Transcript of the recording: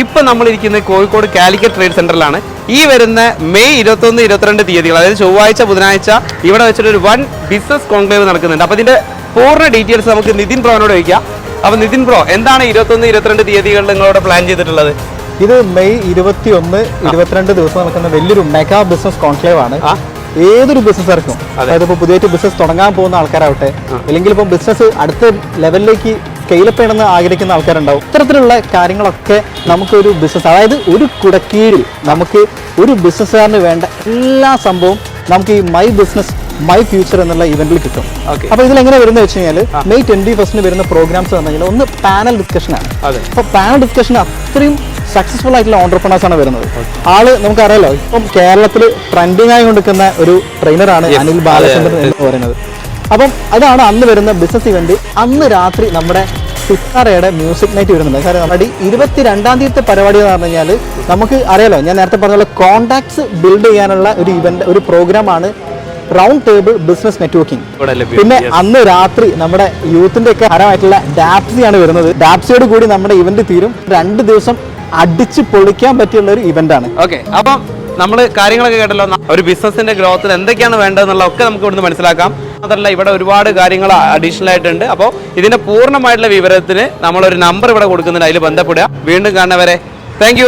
ഇപ്പം നമ്മളിരിക്കുന്നത് കോഴിക്കോട് കാലിക്കറ്റ് ട്രേഡ് സെന്ററിലാണ്. ഈ വരുന്ന മെയ് ഇരുപത്തൊന്ന് ഇരുപത്തിരണ്ട് തീയതികൾ അതായത് ചൊവ്വാഴ്ച ബുധനാഴ്ച ഇവിടെ വെച്ചിട്ട് ഒരു വൺ ബിസിനസ് കോൺക്ലേവ് നടക്കുന്നുണ്ട്. അപ്പോൾ ഇതിന്റെ പൂർണ ഡീറ്റെയിൽസ് നമുക്ക് നിതിൻ ബ്രോനോട് ചോദിക്കാം. അപ്പോൾ നിതിൻ ബ്രോ എന്താണ് ഇരുപത്തൊന്ന് ഇരുപത്തിരണ്ട് തീയതികളിൽ നിങ്ങളോട് പ്ലാൻ ചെയ്തിട്ടുള്ളത്? ഇത് മെയ് ഇരുപത്തി ഒന്ന് ഇരുപത്തിരണ്ട് ദിവസം നടക്കുന്ന വലിയൊരു മെഗാ ബിസിനസ് കോൺക്ലേവ് ആണ് ഏതൊരു ഏതൊരു ബിസിനസ്സർക്കും അതായത് ഇപ്പോൾ പുതിയതായിട്ട് ബിസിനസ് തുടങ്ങാൻ പോകുന്ന ആൾക്കാരാവട്ടെ അല്ലെങ്കിൽ ഇപ്പം ബിസിനസ് അടുത്ത ലെവലിലേക്ക് സ്കെയിലപ്പ് ചെയ്യണമെന്ന് ആഗ്രഹിക്കുന്ന ആൾക്കാരുണ്ടാവും. ഇത്തരത്തിലുള്ള കാര്യങ്ങളൊക്കെ നമുക്കൊരു ബിസിനസ് അതായത് ഒരു കുടക്കീഴിൽ നമുക്ക് ഒരു ബിസിനസ്സുകാരന് വേണ്ട എല്ലാ സംഭവവും നമുക്ക് ഈ മൈ ബിസിനസ് മൈ ഫ്യൂച്ചർ എന്നുള്ള ഇവന്റിൽ കിട്ടും. അപ്പൊ ഇതിൽ എങ്ങനെ വരുന്നത് വെച്ച് കഴിഞ്ഞാൽ മെയ് ട്വന്റി ഫസ്റ്റിന് വരുന്ന പ്രോഗ്രാംസ് പറഞ്ഞാൽ ഒന്ന് പാനൽ ഡിസ്കഷൻ ആണ്. അപ്പൊ പാനൽ ഡിസ്കഷൻ അത്രയും സക്സസ്ഫുൾ ആയിട്ടുള്ള ഓണ്ടർപ്രണേഴ്സ് ആണ് വരുന്നത്. ആൾ നമുക്കറിയാലോ ഇപ്പം കേരളത്തിൽ ട്രെൻഡിങ് ആയി കൊണ്ടിരിക്കുന്ന ഒരു ട്രെയിനറാണ്. അനിൽ ബാലചന്ദ്രൻ എന്ന് പറയുന്നത്. അപ്പം അതാണ് അന്ന് വരുന്ന ബിസിനസ് ഇവന്റ് അന്ന് രാത്രി നമ്മുടെ സിത്താരയുടെ മ്യൂസിക് നൈറ്റ് വരുന്നുണ്ട്. കാരണം നമ്മുടെ ഇരുപത്തി രണ്ടാം തീയതി പരിപാടി എന്ന് പറഞ്ഞു കഴിഞ്ഞാൽ നമുക്ക് അറിയാലോ ഞാൻ നേരത്തെ പറഞ്ഞ പോലെ കോണ്ടാക്ട്സ് ബിൽഡ് ചെയ്യാനുള്ള ഒരു ഇവന്റ് ഒരു പ്രോഗ്രാമാണ് റൗണ്ട് ടേബിൾ ബിസിനസ് നെറ്റ്വർക്കിംഗ് പിന്നെ അന്ന് രാത്രി നമ്മുടെ യൂത്തിന്റെ ഒക്കെ ഹരമായിട്ടുള്ള ഡാപ്സി ആണ് വരുന്നത്. ഡാപ്സിയോട് കൂടി നമ്മുടെ ഇവന്റ് തീരും. രണ്ട് ദിവസം അടിച്ച് പൊളിക്കാൻ പറ്റിയുള്ള ഒരു ഇവന്റ് ആണ്. ഓക്കെ അപ്പം നമ്മൾ കാര്യങ്ങളൊക്കെ കേട്ടല്ലോ. ഒരു ബിസിനസിന്റെ ഗ്രോത്തിന് എന്തൊക്കെയാണ് വേണ്ടതെന്നുള്ള ഒക്കെ നമുക്ക് ഇവിടുന്ന് മനസ്സിലാക്കാം. അതല്ല ഇവിടെ ഒരുപാട് കാര്യങ്ങൾ അഡീഷണൽ ആയിട്ടുണ്ട്. അപ്പോൾ ഇതിന്റെ പൂർണമായിട്ടുള്ള വിവരത്തിന് നമ്മളൊരു നമ്പർ ഇവിടെ കൊടുക്കുന്നുണ്ട്. അതിൽ ബന്ധപ്പെടുക. വീണ്ടും കാണുന്നവരെ താങ്ക്